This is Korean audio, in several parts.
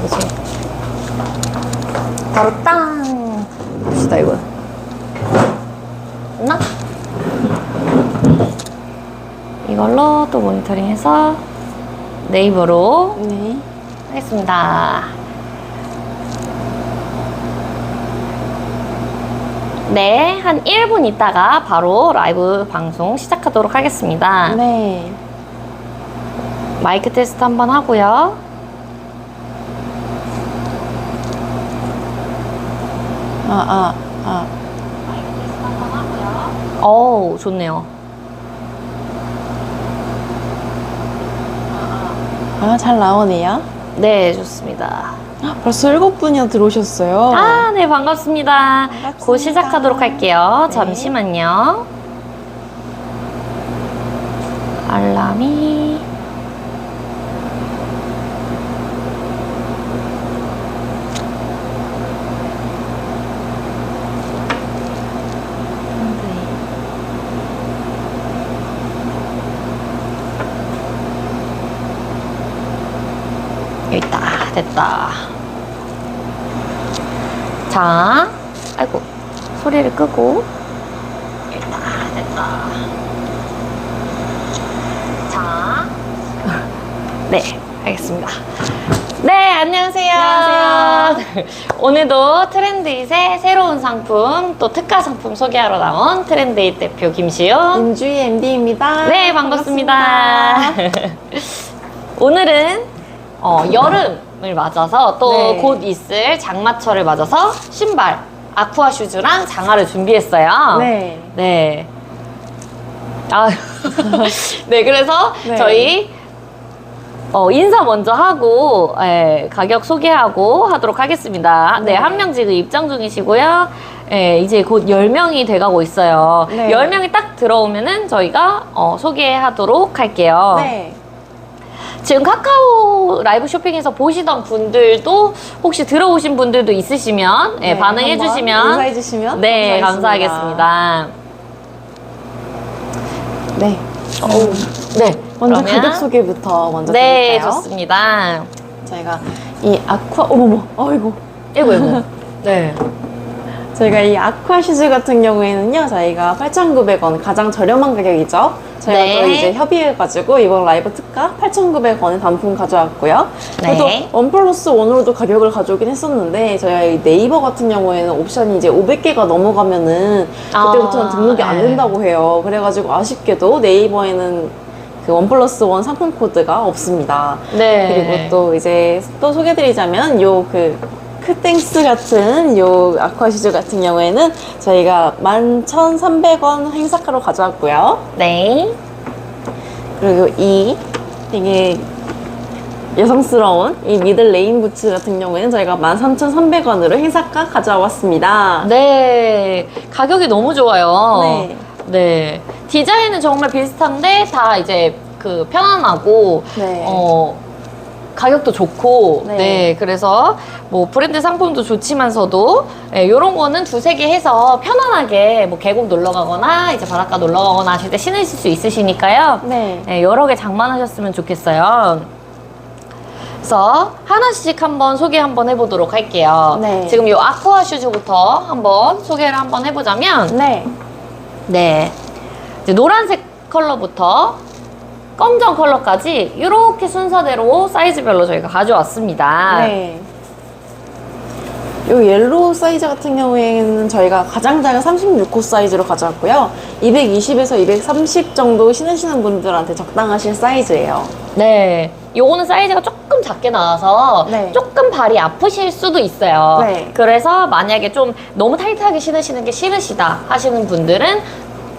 거지. 바로 땅! 봅시다, 이거. 나? 이걸로 또 모니터링 해서 네이버로 네. 하겠습니다. 네, 한 1분 있다가 바로 라이브 방송 시작하도록 하겠습니다. 네. 마이크 테스트 한번 하고요. 아, 아, 아. 어우, 좋네요. 아, 잘 나오네요. 네, 좋습니다. 벌써 일곱 분이나 들어오셨어요. 아, 네, 반갑습니다. 반갑습니다. 곧 시작하도록 할게요. 네. 잠시만요. 알람이. 여기 있다. 됐다. 자, 아이고, 소리를 끄고. 됐다, 됐다. 자, 네, 알겠습니다. 네, 안녕하세요. 안녕하세요. 오늘도 트렌드잇의 새로운 상품, 또 특가 상품 소개하러 나온 트렌드잇 대표 김시윤. 민주희 MD입니다. 네, 반갑습니다. 오늘은 어, 여름을 맞아서 또 네. 곧 있을 장마철을 맞아서 신발, 아쿠아 슈즈랑 장화를 준비했어요. 네. 네. 아, 네, 그래서 네. 저희 어, 인사 먼저 하고 예, 가격 소개하고 하도록 하겠습니다. 네, 네. 한 명 지금 입장 중이시고요. 예, 이제 곧 10명이 돼가고 있어요. 네. 10명이 딱 들어오면은 저희가 어, 소개하도록 할게요. 네. 지금 카카오 라이브 쇼핑에서 보시던 분들도 혹시 들어오신 분들도 있으시면 예, 네, 반응해 한번 주시면 인사해 주시면 네, 감사하겠습니다. 감사하겠습니다. 네. 네. 먼저 그러면- 가격 소개부터 먼저 네, 드릴까요? 좋습니다. 저희가 이 아쿠아 어머머 아이고 이거 이거. 네. 저희가 이 아쿠아 슈즈 같은 경우에는요 저희가 8,900원 가장 저렴한 가격이죠 저희가 네. 또 이제 협의해가지고 이번 라이브 특가 8,900원에 단품 가져왔고요 네. 그래도 원 플러스 원으로도 가격을 가져오긴 했었는데 저희가 이 네이버 같은 경우에는 옵션이 이제 500개가 넘어가면은 그때부터는 아, 등록이 안 네. 된다고 해요 그래가지고 아쉽게도 네이버에는 그 원 플러스 원 상품 코드가 없습니다 네. 그리고 또 이제 또 소개드리자면 요 그 크땡스 같은 요 아쿠아시즈 같은 경우에는 저희가 11,300원 행사가로 가져왔고요. 네. 그리고 이 되게 여성스러운 이 미들 레인 부츠 같은 경우에는 저희가 13,300원으로 행사가 가져왔습니다. 네. 가격이 너무 좋아요. 네. 네. 디자인은 정말 비슷한데 다 이제 그 편안하고 네. 어 가격도 좋고 네. 네. 그래서 뭐 브랜드 상품도 좋지만서도 예, 요런 거는 두세 개 해서 편안하게 뭐 계곡 놀러 가거나 이제 바닷가 놀러 가거나 하실 때 신으실 수 있으시니까요. 네. 네, 여러 개 장만하셨으면 좋겠어요. 그래서 하나씩 한번 소개 한번 해보도록 할게요. 네. 지금 이 아쿠아 슈즈부터 한번 소개를 한번 해보자면, 네. 네. 이제 노란색 컬러부터 검정 컬러까지 이렇게 순서대로 사이즈별로 저희가 가져왔습니다. 네. 요 옐로우 사이즈 같은 경우에는 저희가 가장 작은 36호 사이즈로 가져왔고요. 220에서 230 정도 신으시는 분들한테 적당하실 사이즈예요. 네. 요거는 사이즈가 조금 작게 나와서 네. 조금 발이 아프실 수도 있어요. 네. 그래서 만약에 좀 너무 타이트하게 신으시는 게 싫으시다 하시는 분들은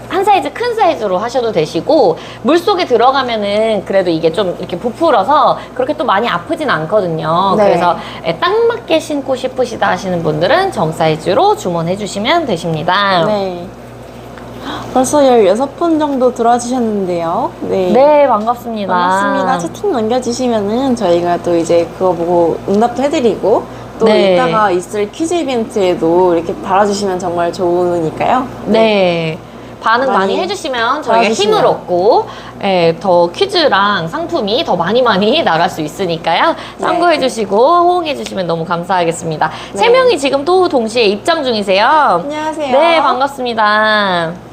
한 사이즈 큰 사이즈로 하셔도 되시고 물 속에 들어가면은 그래도 이게 좀 이렇게 부풀어서 그렇게 또 많이 아프진 않거든요. 네. 그래서 예, 딱 맞게 신고 싶으시다 하시는 분들은 정 사이즈로 주문해 주시면 되십니다. 네. 벌써 16분 정도 들어와 주셨는데요. 네. 네, 반갑습니다. 반갑습니다. 채팅 남겨주시면은 저희가 또 이제 그거 보고 응답도 해드리고 또 네. 이따가 있을 퀴즈 이벤트에도 이렇게 달아주시면 정말 좋으니까요. 네. 반응 많이, 많이 해주시면 저희가 도와주시면. 힘을 얻고 예, 더 퀴즈랑 상품이 더 많이 많이 나갈 수 있으니까요. 네. 참고해 주시고 호응해 주시면 너무 감사하겠습니다. 네. 세 명이 지금 또 동시에 입장 중이세요. 안녕하세요. 네, 반갑습니다.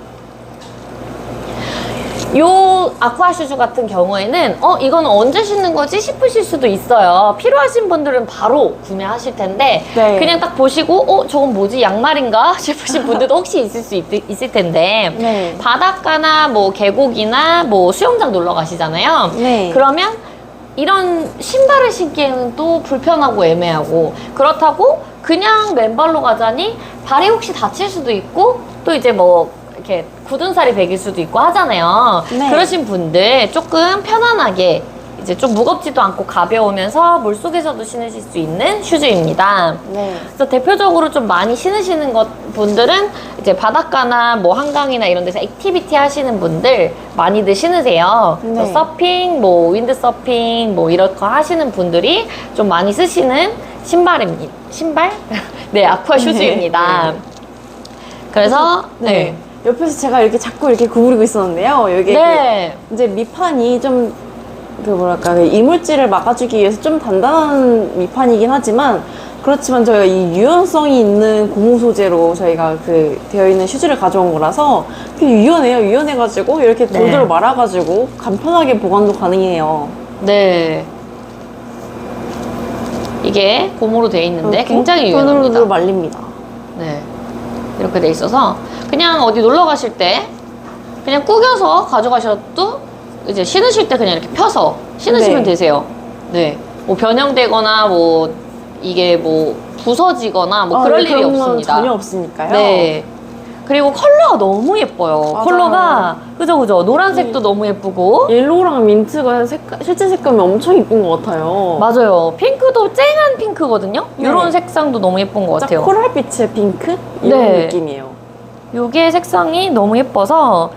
요 아쿠아 슈즈 같은 경우에는 어 이거는 언제 신는 거지 싶으실 수도 있어요. 필요하신 분들은 바로 구매하실 텐데 네. 그냥 딱 보시고 어 저건 뭐지 양말인가 싶으신 분들도 혹시 있을 수 있, 있을 텐데 네. 바닷가나 뭐 계곡이나 뭐 수영장 놀러 가시잖아요. 네. 그러면 이런 신발을 신기에는 또 불편하고 애매하고 그렇다고 그냥 맨발로 가자니 발이 혹시 다칠 수도 있고 또 이제 뭐 이렇게 굳은 살이 배길 수도 있고 하잖아요. 네. 그러신 분들 조금 편안하게 이제 좀 무겁지도 않고 가벼우면서 물 속에서도 신으실 수 있는 슈즈입니다. 네. 그래서 대표적으로 좀 많이 신으시는 것 분들은 이제 바닷가나 뭐 한강이나 이런 데서 액티비티 하시는 분들 많이들 신으세요. 네. 그래서 서핑, 뭐 윈드 서핑, 뭐 이런 거 하시는 분들이 좀 많이 쓰시는 신발입니다. 신발? 네, 아쿠아 슈즈입니다. 네. 그래서 네. 네. 옆에서 제가 이렇게 자꾸 이렇게 구부리고 있었는데요. 여기 네. 그 이제 밑판이 좀 그 뭐랄까 그 이물질을 막아주기 위해서 좀 단단한 밑판이긴 하지만 그렇지만 저희가 이 유연성이 있는 고무 소재로 저희가 그 되어 있는 슈즈를 가져온 거라서 유연해요. 유연해가지고 이렇게 네. 돌돌 말아가지고 간편하게 보관도 가능해요. 네. 이게 고무로 되어 있는데 이렇게 굉장히 유연합니다. 말립니다. 네. 이렇게 돼 있어서 그냥 어디 놀러 가실 때 그냥 구겨서 가져가셔도 이제 신으실 때 그냥 이렇게 펴서 신으시면 네. 되세요. 네. 뭐 변형되거나 뭐 이게 뭐 부서지거나 뭐 아, 그럴 네, 일이 그런 건 없습니다. 전혀 없으니까요. 네. 그리고 컬러가 너무 예뻐요. 맞아요. 컬러가 그죠 그죠 노란색도 네. 너무 예쁘고 옐로우랑 민트가 색깔, 실제 색감이 엄청 이쁜 것 같아요. 맞아요. 핑크도 쨍한 핑크거든요. 네. 이런 색상도 너무 예쁜 것딱 같아요. 코랄빛의 핑크? 이런 네. 느낌이에요. 요게 색상이 너무 예뻐서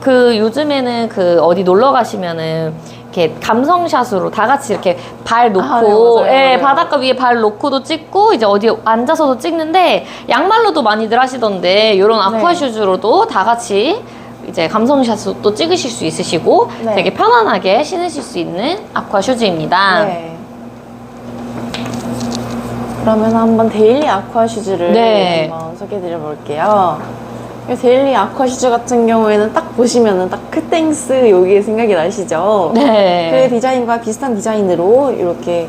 그 요즘에는 그 어디 놀러 가시면은 이렇게 감성샷으로 다 같이 이렇게 발 놓고 아, 네, 맞아요, 예, 맞아요. 바닷가 위에 발 놓고도 찍고 이제 어디 앉아서도 찍는데 양말로도 많이들 하시던데 이런 아쿠아 네. 슈즈로도 다 같이 이제 감성샷으로 또 찍으실 수 있으시고 네. 되게 편안하게 신으실 수 있는 아쿠아 슈즈입니다. 네. 그러면 한번 데일리 아쿠아 슈즈를 네. 한번 소개해드려 볼게요. 이 데일리 아쿠아 슈즈 같은 경우에는 딱 보시면은 딱 크땡스 여기에 생각이 나시죠? 그 네. 디자인과 비슷한 디자인으로 이렇게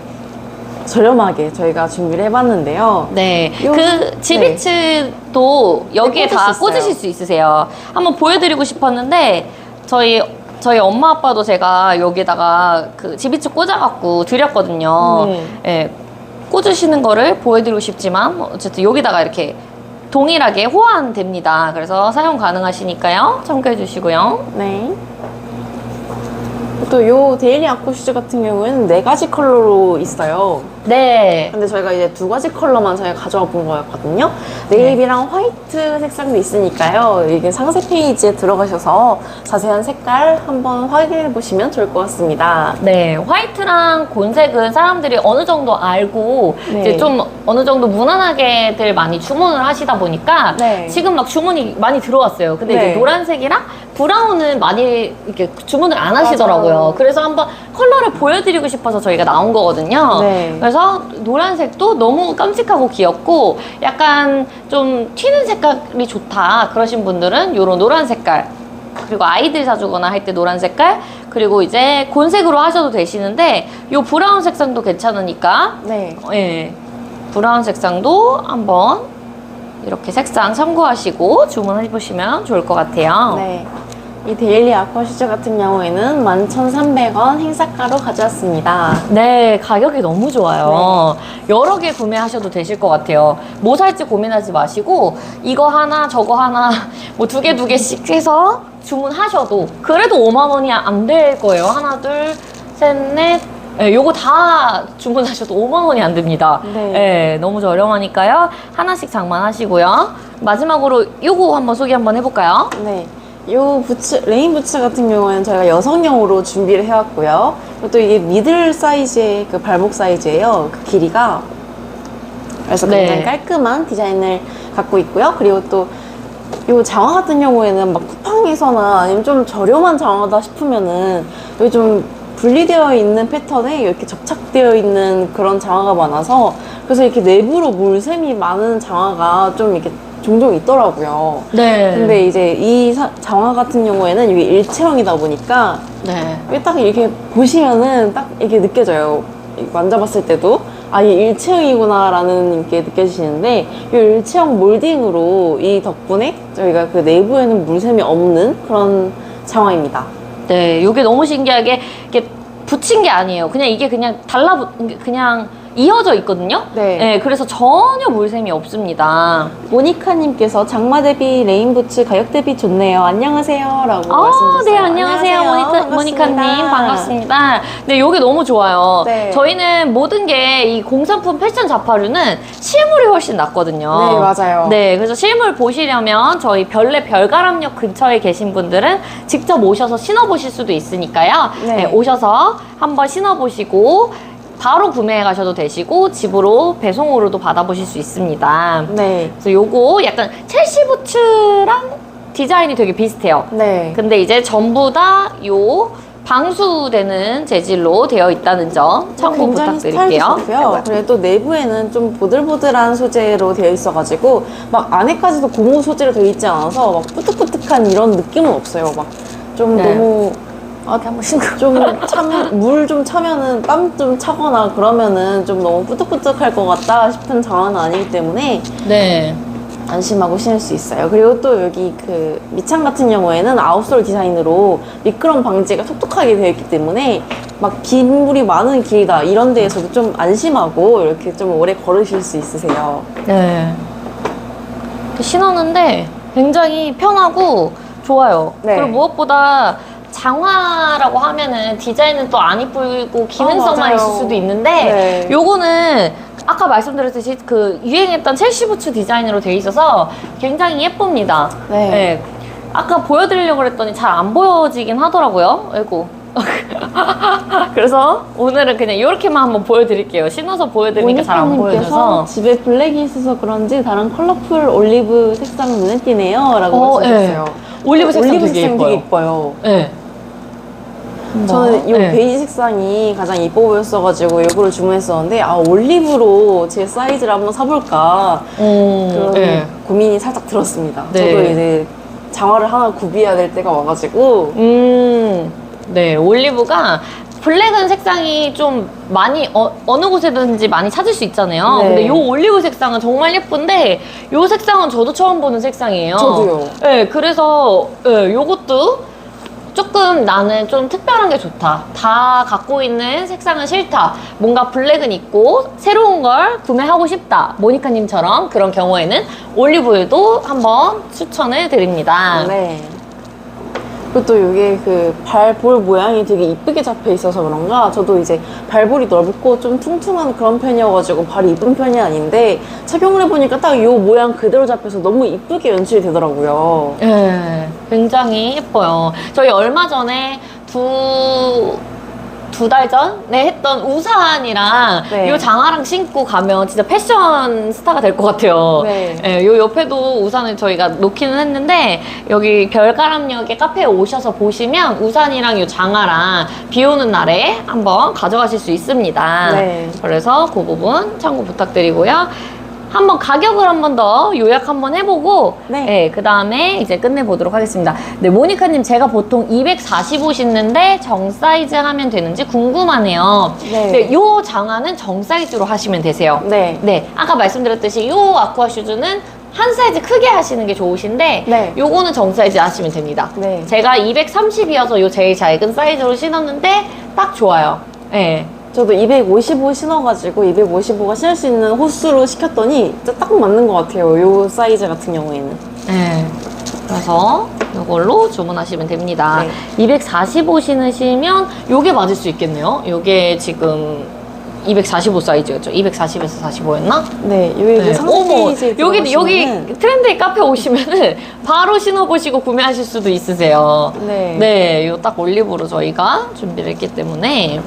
저렴하게 저희가 준비를 해봤는데요. 네. 요- 그 지비츠도 여기에 네, 꽂을 다수 있어요. 꽂으실 수 있으세요. 한번 보여드리고 싶었는데 저희 저희 엄마 아빠도 제가 여기다가 그 지비츠 꽂아갖고 드렸거든요. 네. 예, 꽂으시는 거를 보여드리고 싶지만 뭐 어쨌든 여기다가 이렇게 동일하게 호환됩니다. 그래서 사용 가능하시니까요. 참고해 주시고요. 네. 또 요 데일리 아쿠아 슈즈 같은 경우에는 네 가지 컬러로 있어요. 네. 근데 저희가 이제 두 가지 컬러만 저희가 가져와 본 거였거든요. 네이비랑 화이트 색상도 있으니까요. 이게 상세 페이지에 들어가셔서 자세한 색깔 한번 확인해 보시면 좋을 것 같습니다. 네, 화이트랑 곤색은 사람들이 어느 정도 알고 네. 이제 좀 어느 정도 무난하게들 많이 주문을 하시다 보니까 네. 지금 막 주문이 많이 들어왔어요. 근데 네. 이제 노란색이랑 브라운은 많이 이렇게 주문을 안 하시더라고요. 맞아요. 그래서 한번 컬러를 보여드리고 싶어서 저희가 나온 거거든요. 네. 그래서 노란색도 너무 깜찍하고 귀엽고 약간 좀 튀는 색깔이 좋다 그러신 분들은 이런 노란 색깔 그리고 아이들 사주거나 할 때 노란 색깔 그리고 이제 곤색으로 하셔도 되시는데 이 브라운 색상도 괜찮으니까 네. 예 브라운 색상도 한번 이렇게 색상 참고하시고 주문해 보시면 좋을 것 같아요. 네. 이 데일리 아쿠아 슈즈 같은 경우에는 11,300원 행사가로 가져왔습니다. 네, 가격이 너무 좋아요. 여러 개 구매하셔도 되실 것 같아요. 뭐 살지 고민하지 마시고, 이거 하나, 저거 하나, 뭐 두 개, 두 개씩 해서 주문하셔도, 그래도 5만원이 안 될 거예요. 하나, 둘, 셋, 넷. 네, 요거 다 주문하셔도 5만 원이 안 됩니다. 네. 네, 너무 저렴하니까요. 하나씩 장만하시고요. 마지막으로 요거 한번 소개 한번 해볼까요? 네. 요 부츠, 레인 부츠 같은 경우에는 저희가 여성용으로 준비를 해왔고요. 그리고 또 이게 미들 사이즈의 그 발목 사이즈예요. 그 길이가. 그래서 네. 굉장히 깔끔한 디자인을 갖고 있고요. 그리고 또이 장화 같은 경우에는 막 쿠팡에서나 아니면 좀 저렴한 장화다 싶으면은 여기 좀 분리되어 있는 패턴에 이렇게 접착되어 있는 그런 장화가 많아서 그래서 이렇게 내부로 물샘이 많은 장화가 좀 이렇게 종종 있더라고요. 네. 근데 이제 이 사- 장화 같은 경우에는 이게 일체형이다 보니까 네. 이게 딱 이렇게 보시면은 딱 이렇게 느껴져요. 이 만져봤을 때도 아, 이 일체형이구나라는 게 느껴지시는데 이 일체형 몰딩으로 이 덕분에 저희가 그 내부에는 물샘이 없는 그런 장화입니다. 네, 이게 너무 신기하게 이렇게 붙인 게 아니에요. 그냥 이게 그냥 달라붙, 그냥 이어져 있거든요. 네. 그래서 전혀 물샘이 없습니다. 모니카님께서 장마 대비 레인부츠 가격 대비 좋네요. 안녕하세요. 라고 아, 말씀 주셨어요. 네, 안녕하세요. 모니카, 반갑습니다. 모니카님. 반갑습니다. 네, 여기 너무 좋아요. 네. 저희는 모든 게 이 공산품 패션 자파류는 실물이 훨씬 낫거든요. 네, 맞아요. 네, 그래서 실물 보시려면 저희 별내 별가람역 근처에 계신 분들은 직접 오셔서 신어보실 수도 있으니까요. 네. 네, 오셔서 한번 신어보시고 바로 구매해 가셔도 되시고 집으로 배송으로도 받아보실 수 있습니다. 네. 그래서 요거 약간 첼시 부츠랑 디자인이 되게 비슷해요. 네. 근데 이제 전부 다 요 방수되는 재질로 되어 있다는 점 참고 굉장히 부탁드릴게요. 스타일리시고요. 그래도 내부에는 좀 보들보들한 소재로 되어 있어가지고 막 안에까지도 고무 소재로 되어 있지 않아서 막 뿌득뿌득한 이런 느낌은 없어요. 막 좀 네. 너무 아, 한번 신고. 좀참물 좀 차면은 땀 좀 차거나 그러면은 좀 너무 뿌득뿌득할 것 같다 싶은 장화는 아니기 때문에 네. 안심하고 신을 수 있어요. 그리고 또 여기 그 밑창 같은 경우에는 아웃솔 디자인으로 미끄럼 방지가 톡톡하게 되어 있기 때문에 막 긴 물이 많은 길이다 이런 데에서도 좀 안심하고 이렇게 좀 오래 걸으실 수 있으세요. 네. 신었는데 굉장히 편하고 좋아요. 네. 그리고 무엇보다 장화라고 하면은 디자인은 또 안 이쁘고 기능성만 맞아요. 있을 수도 있는데 네. 요거는 아까 말씀드렸듯이 그 유행했던 첼시 부츠 디자인으로 돼 있어서 굉장히 예쁩니다. 네. 아까 보여드리려고 그랬더니 잘 안 보여지긴 하더라고요. 아이고. 그래서 오늘은 그냥 이렇게만 한번 보여드릴게요. 신어서 보여드리니까 잘 안 보여져서. 집에 블랙이 있어서 그런지 다른 컬러풀 올리브 색상 눈에 띄네요. 라고 어, 말씀하셨어요. 올리브 색상 올리브 되게 색상 예뻐요. 되게 예뻐요. 네. 저는 이 네. 베이지 색상이 가장 이뻐 보였어가지고 이거를 주문했었는데 아 올리브로 제 사이즈를 한번 사볼까 음, 그런 네. 고민이 살짝 들었습니다. 네. 저도 이제 장화를 하나 구비해야 될 때가 와가지고 음, 네, 올리브가 블랙은 색상이 좀 많이 어, 어느 곳에든지 많이 찾을 수 있잖아요. 네. 근데 요 올리브 색상은 정말 예쁜데 요 색상은 저도 처음 보는 색상이에요. 저도요. 네, 그래서 네, 요것도 조금 나는 좀 특별한 게 좋다. 다 갖고 있는 색상은 싫다. 뭔가 블랙은 있고 새로운 걸 구매하고 싶다. 모니카님처럼 그런 경우에는 올리브유도 한번 추천을 드립니다. 네. 그리고 또 이게 그 발볼 모양이 되게 이쁘게 잡혀 있어서 그런가 저도 이제 발볼이 넓고 좀 퉁퉁한 그런 편이어가지고 발이 이쁜 편이 아닌데 착용을 해보니까 딱 이 모양 그대로 잡혀서 너무 이쁘게 연출이 되더라고요. 네, 굉장히 예뻐요. 저희 얼마 전에 두, 두 달 전에 했던 우산이랑 네. 이 장화랑 신고 가면 진짜 패션 스타가 될 것 같아요. 네. 예, 요 옆에도 우산을 저희가 놓기는 했는데 여기 별가람역에 카페에 오셔서 보시면 우산이랑 이 장화랑 비 오는 날에 한번 가져가실 수 있습니다. 네. 그래서 그 부분 참고 부탁드리고요. 한번 가격을 한번 더 요약 한번 해보고 네. 그 다음에 이제 끝내보도록 하겠습니다. 네, 모니카님 제가 보통 245 신는데 정 사이즈 하면 되는지 궁금하네요. 네. 요 장화는 정 사이즈로 하시면 되세요. 네. 네, 아까 말씀드렸듯이 요 아쿠아 슈즈는 한 사이즈 크게 하시는 게 좋으신데 네. 요거는 정 사이즈 하시면 됩니다. 네. 제가 230이어서 요 제일 작은 사이즈로 신었는데 딱 좋아요. 네. 저도 255 신어가지고 255가 신을 수 있는 호수로 시켰더니 진짜 딱 맞는 것 같아요. 요 사이즈 같은 경우에는. 네. 그래서 이걸로 주문하시면 됩니다. 네. 245 신으시면 요게 맞을 수 있겠네요. 요게 지금 245 사이즈였죠. 240에서 45였나? 네, 여기 그 상세 페이지에 여기 여기 들어가시면은 트렌드의 카페 오시면은 바로 신어보시고 구매하실 수도 있으세요. 네. 네, 요 딱 올리브로 저희가 준비를 했기 때문에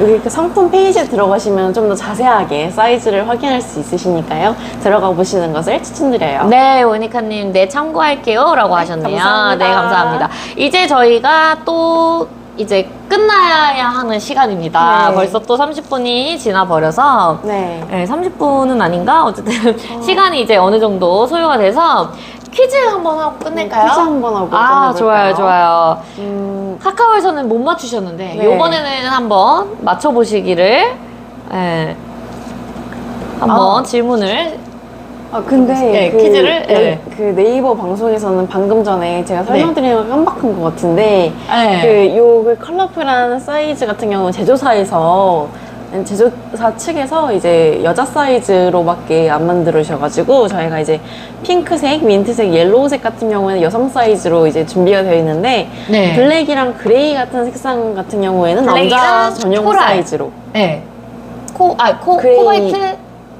여기 그 상품 페이지에 들어가시면 좀 더 자세하게 사이즈를 확인할 수 있으시니까요. 들어가 보시는 것을 추천드려요. 네, 오니카님, 네, 참고할게요. 라고 하셨네요. 감사합니다. 네, 감사합니다. 이제 저희가 또 이제 끝나야 하는 시간입니다. 네. 벌써 또 30분이 지나버려서. 네. 네, 30분은 아닌가? 어쨌든 시간이 이제 어느 정도 소요가 돼서 퀴즈 한번 하고 끝낼까요? 퀴즈 한번 하고 아? 좋아요, 좋아요. 음, 카카오에서는 못 맞추셨는데 네. 요번에는 한번 맞춰보시기를 예, 한번 아. 질문을 아 근데 네, 그, 퀴즈를, 네, 네. 그 네이버 방송에서는 방금 전에 제가 설명드리는 걸 깜빡한 것 같은데 네. 그요 그 컬러풀한 사이즈 같은 경우는 제조사에서 제조사 측에서 이제 여자 사이즈로밖에 안 만들으셔가지고 저희가 이제 핑크색, 민트색, 옐로우색 같은 경우에는 여성 사이즈로 이제 준비가 되어 있는데 네. 블랙이랑 그레이 같은 색상 같은 경우에는 남자 블랙이랑 전용 코랄. 사이즈로 네. 코, 아, 코, 그레이. 코바이트?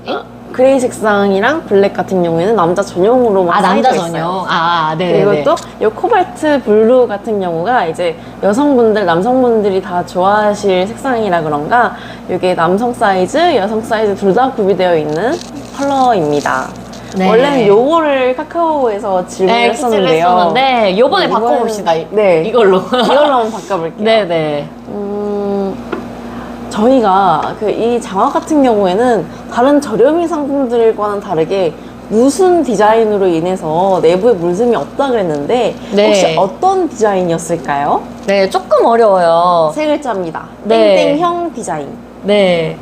어, 그레이 색상이랑 블랙 같은 경우에는 남자 전용으로만 아, 남자 사이즈가 있어요. 전용. 아, 네. 그리고 또이 코발트 블루 같은 경우가 이제 여성분들, 남성분들이 다 좋아하실 색상이라 그런가 이게 남성 사이즈, 여성 사이즈 둘 다 구비되어 있는 컬러입니다. 네. 원래는 요거를 카카오에서 질문을 네, 했었는데요. 했었는데 요번에 바꿔봅시다. 네. 이걸로. 이걸로 한번 바꿔볼게요. 네, 네. 음, 저희가 그 이 장화 같은 경우에는 다른 저렴이 상품들과는 다르게 무슨 디자인으로 인해서 내부에 물샘이 없다 그랬는데 네. 혹시 어떤 디자인이었을까요? 네, 조금 어려워요. 세 글자입니다. 네. 땡땡형 디자인. 네.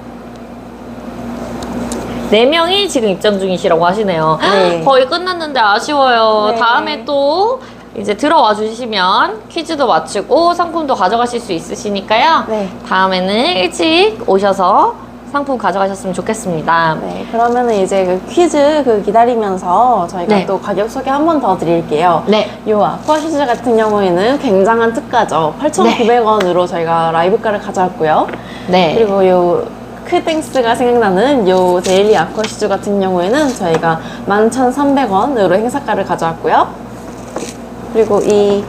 네 명이 지금 입장 중이시라고 하시네요. 네. 거의 끝났는데 아쉬워요. 네. 다음에 또 이제 들어와 주시면 퀴즈도 마치고 상품도 가져가실 수 있으시니까요. 네. 다음에는 일찍 오셔서 상품 가져가셨으면 좋겠습니다. 네, 그러면은 이제 그 퀴즈 그 기다리면서 저희가 네. 또 가격 소개 한 번 더 드릴게요. 네. 요 아쿠아시즈 같은 경우에는 굉장한 특가죠. 8,900원으로 저희가 라이브가를 가져왔고요. 네. 그리고 요 크땡스가 생각나는 요 데일리 아쿠아시즈 같은 경우에는 저희가 11,300원으로 행사가를 가져왔고요. 그리고 이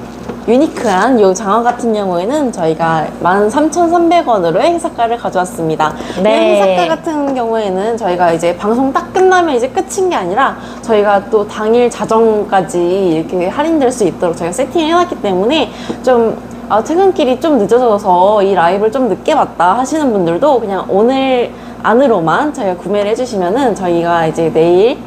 유니크한 요 장화 같은 경우에는 저희가 13,300원으로 행사가를 가져왔습니다. 네. 이 행사가 같은 경우에는 저희가 이제 방송 딱 끝나면 이제 끝인 게 아니라 저희가 또 당일 자정까지 이렇게 할인될 수 있도록 저희가 세팅을 해놨기 때문에 좀 아, 퇴근길이 좀 늦어져서 이 라이브를 좀 늦게 봤다 하시는 분들도 그냥 오늘 안으로만 저희가 구매를 해주시면은 저희가 이제 내일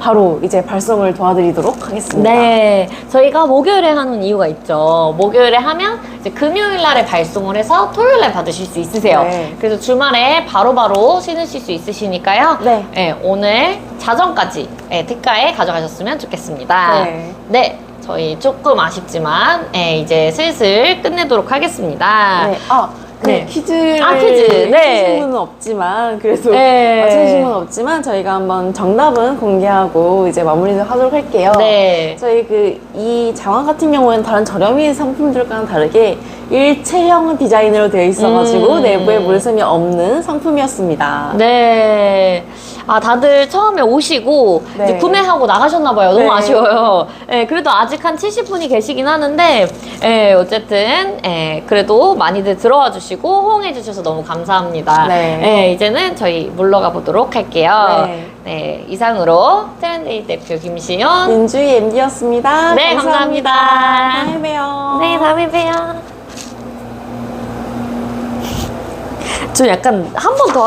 바로 이제 발송을 도와드리도록 하겠습니다. 네, 저희가 목요일에 하는 이유가 있죠. 목요일에 하면 이제 금요일 날에 발송을 해서 토요일 날 받으실 수 있으세요. 네. 그래서 주말에 바로바로 신으실 수 있으시니까요. 네. 오늘 자정까지 네, 특가에 가져가셨으면 좋겠습니다. 네. 네, 저희 조금 아쉽지만 네, 이제 슬슬 끝내도록 하겠습니다. 네. 아, 그 네. 퀴즈를 아, 퀴즈. 네. 맞추신 분은 없지만 그래도 네. 맞추신 분은 없지만 저희가 한번 정답은 공개하고 이제 마무리를 하도록 할게요. 네. 저희 그 이 장화 같은 경우에는 다른 저렴이 상품들과는 다르게 일체형 디자인으로 되어 있어가지고 음. 내부에 물샘이 없는 상품이었습니다. 네. 아, 다들 처음에 오시고 네. 이제 구매하고 나가셨나 봐요. 너무 네. 아쉬워요. 예, 그래도 아직 한 70분이 계시긴 하는데, 예, 어쨌든, 예, 그래도 많이들 들어와 주시고 호응해 주셔서 너무 감사합니다. 네. 예, 이제는 저희 물러가 보도록 할게요. 네. 네, 이상으로 트렌데이 대표 김시연. 민주희 MD였습니다. 네, 감사합니다. 다음에 봬요. 네, 다음에 봬요. 좀 약간 한 번더